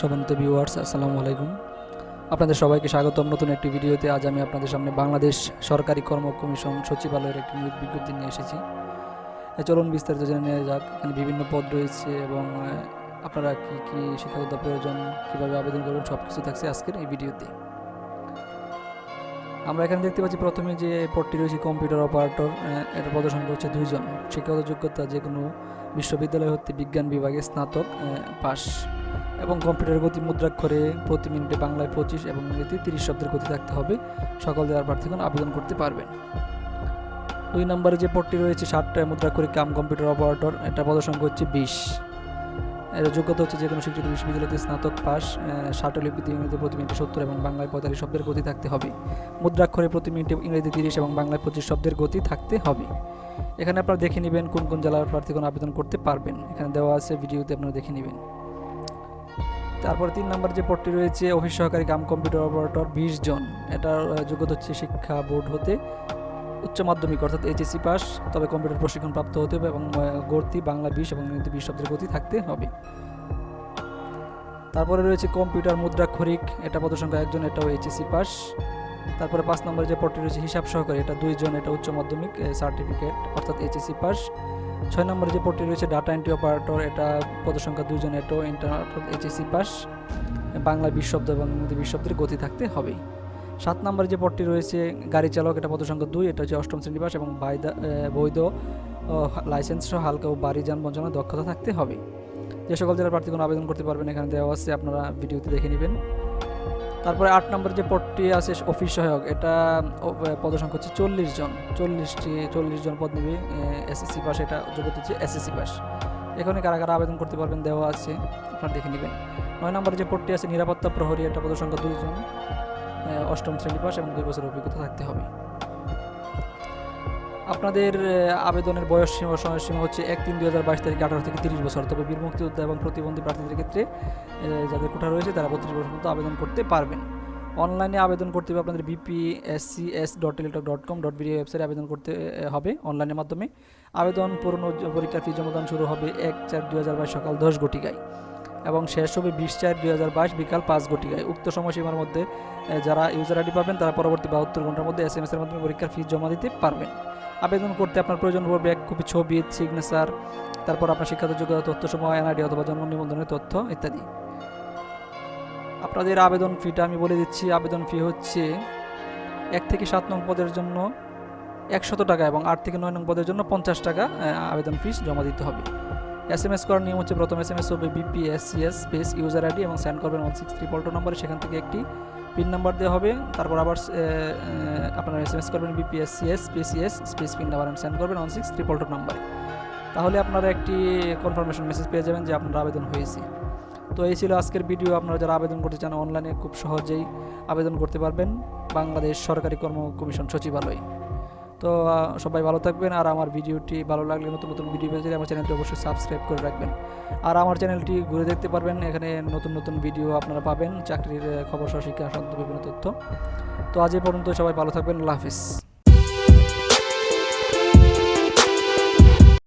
সবন্ত viewers আসসালামু আলাইকুম। আপনাদের সবাইকে স্বাগতম নতুন একটি ভিডিওতে। আজ আমি আপনাদের সামনে বাংলাদেশ সরকারি কর্ম কমিশন সচিবালয়ের একটি নিয়োগ বিজ্ঞপ্তি নিয়ে এসেছি। চলুন বিস্তারিত জেনে নেওয়া যাক। এখানে বিভিন্ন পদ রয়েছে এবং আপনারা কি কি শিক্ষাগত প্রয়োজন, কীভাবে আবেদন করবেন সব কিছু থাকছে আজকের এই ভিডিওতে। আমরা এখানে দেখতে পাচ্ছি প্রথমে যে পদটি রয়েছে কম্পিউটার অপারেটর পদ সংখ্যা হচ্ছে দুইজন। শিক্ষাগত যোগ্যতা যে কোনো বিশ্ববিদ্যালয় হতে বিজ্ঞান বিভাগে স্নাতক পাস এবং কম্পিউটার গতি মুদ্রাক্ষরে প্রতি মিনিটে বাংলায় পঁচিশ এবং ইংরেজিতে তিরিশ শব্দের গতি থাকতে হবে। সকল দেওয়ার প্রার্থীগণ আবেদন করতে পারবেন। দুই নম্বরে যে পদটি রয়েছে ষাটটা মুদ্রাক্ষরিক কাম কম্পিউটার অপারেটর, এটা পদসংখ্যা হচ্ছে বিশ। এর যোগ্যতা হচ্ছে যে কোনো শিক্ষিত বিশ্ববিদ্যালয়তে স্নাতক পাস ষাট লিপিতে ইংরেজিতে প্রতি মিনিটে সত্তর এবং বাংলায় পঁয়তাল্লিশ শব্দের গতি থাকতে হবে। মুদ্রাক্ষরে প্রতি মিনিটে ইংরেজি তিরিশ এবং বাংলায় পঁচিশ শব্দের গতি থাকতে হবে। এখানে আপনারা দেখে নেবেন কোন কোন জেলার প্রার্থীগণ আবেদন করতে পারবেন। এখানে দেওয়া আছে, ভিডিওতে আপনারা দেখে নেবেন। তারপর তিন নম্বর যে পদটি রয়েছে, অফিস সহকারী কাম কম্পিউটার অপারেটর বিশ জন। এটার যোগ্যতা হচ্ছে শিক্ষা বোর্ড হতে উচ্চ মাধ্যমিক, অর্থাৎ এইচএসসি পাস। তবে কম্পিউটার প্রশিক্ষণ প্রাপ্ত হতে হবে এবং গতি বাংলা বিশ এবং ইংরেজি বিশ শব্দের গতি থাকতে হবে। তারপরে রয়েছে কম্পিউটার মুদ্রাক্ষরিক এটা পদসংখ্যা একজন, এটাও এইচএসসি পাস। তারপরে পাঁচ নম্বরে যে পদটি রয়েছে, হিসাব সহকারী, এটা দুইজন, এটা উচ্চ মাধ্যমিক সার্টিফিকেট, অর্থাৎ এইচএসসি পাস। ছয় নম্বরে যে পদটি রয়েছে ডাটা এন্ট্রি অপারেটর এটা পদসংখ্যা দুইজন এটাও ইন্টার অর্থাৎ এইচএসসি পাস বাংলা বিশ শব্দ এবং ইংরেজি শব্দের গতি থাকতে হবে সাত নম্বরে যে পদটি রয়েছে, গাড়ি চালক, এটা পদসংখ্যা দুই, এটা হচ্ছে অষ্টম শ্রেণি পাস এবং বৈধ লাইসেন্স সহ হালকা ও বাড়ি যানবাহন চালানোর দক্ষতা থাকতে হবে। যে সকল জেলার প্রার্থী কোনো আবেদন করতে পারবেন, এখানে দেওয়া আছে, আপনারা ভিডিওতে দেখে নেবেন। তারপরে আট নম্বর যে পদটি আছে, অফিস সহায়ক, এটা পদসংখ্যা হচ্ছে চল্লিশ জন। চল্লিশটি, চল্লিশ জন পদ নেবে এসএসসি পাস এটা যোগ্যতা হচ্ছে এসএসসি পাস এখানে কারা কারা আবেদন করতে পারবেন দেওয়া আছে, আপনারা দেখে নেবেন। নয় নম্বর যে পদটি আছে, নিরাপত্তা প্রহরী, এটা পদসংখ্যা দুইজন অষ্টম শ্রেণি পাস এবং দুই বছর অভিজ্ঞতা থাকতে হবে। আপনাদের আবেদনের বয়স সীমা সময় সীমা হচ্ছে এক তিন দুই হাজার বাইশ তারিখ আঠারো থেকে তিরিশ বছর। তবে বীর মুক্তিযোদ্ধা এবং প্রতিবন্ধী প্রার্থীদের ক্ষেত্রে যাদের কোঠা রয়েছে, তারা বত্রিশ বছর পর্যন্ত আবেদন করতে পারবেন। অনলাইনে আবেদন করতে হবে আপনাদের BPSCS dot Teletalk dot com dot BD ওয়েবসাইটে আবেদন করতে হবে অনলাইনের মাধ্যমে। আবেদন, পূর্ণ পরীক্ষার ফি জমাদান শুরু হবে এক চার দুই হাজার বাইশ সকাল দশ ঘটিকায় এবং শেষ হবে বিশ চার দুই হাজার বাইশ বিকাল পাঁচ ঘটিকায়। উক্ত সময়সীমার মধ্যে যারা ইউজার আইডি পাবেন, তারা পরবর্তী বাহাত্তর ঘণ্টার মধ্যে এস এম এসের মাধ্যমে পরীক্ষার ফি জমা দিতে পারবেন। আবেদন করতে আপনার প্রয়োজন পড়বে এক কপি ছবি সিগনেচার তারপর আপনার শিক্ষাগত যোগ্যতা তথ্য সময় এনআইডি অথবা জন্ম নিবন্ধনের তথ্য ইত্যাদি। আপনাদের আবেদন ফিটা আমি বলে দিচ্ছি, আবেদন ফি হচ্ছে এক থেকে সাত নং পদের জন্য একশত টাকা এবং আট থেকে নয় নং পদের জন্য পঞ্চাশ টাকা আবেদন ফিস জমা দিতে হবে। এস এম এস করার নিয়ম হচ্ছে প্রথম এস এম এস হবে বিপিএসসিএস স্পেস ইউজার আইডি এবং সেন্ড করবেন ওয়ান সিক্স থ্রি টু নম্বরে সেখান থেকে একটি পিন নাম্বার দেওয়া হবে, তারপর আবার আপনারা এস এম এস করবেন BPSCS PCS space pin number send করবেন ওয়ান সিক্স ট্রিপল টু নাম্বারে তাহলে আপনারা একটি কনফার্মেশন মেসেজ পেয়ে যাবেন যে আপনার আবেদন হয়েছে। তো এই ছিল আজকের ভিডিও আপনারা যারা আবেদন করতে চান অনলাইনে খুব সহজেই আবেদন করতে পারবেন। বাংলাদেশ সরকারি কর্ম কমিশন সচিবালয়। তো সবাই ভালো থাকবেন আর আমার ভিডিওটি ভালো লাগলে নতুন নতুন ভিডিও পেয়ে আমার চ্যানেলটি অবশ্যই সাবস্ক্রাইব করে রাখবেন। আর আমার চ্যানেলটি ঘুরে দেখতে পারবেন, এখানে নতুন নতুন ভিডিও আপনারা পাবেন, চাকরির খবর সহ শিক্ষা বিভিন্ন তথ্য। তো আজ এই পর্যন্ত সবাই ভালো থাকবেন, আল্লাহ হাফিজ।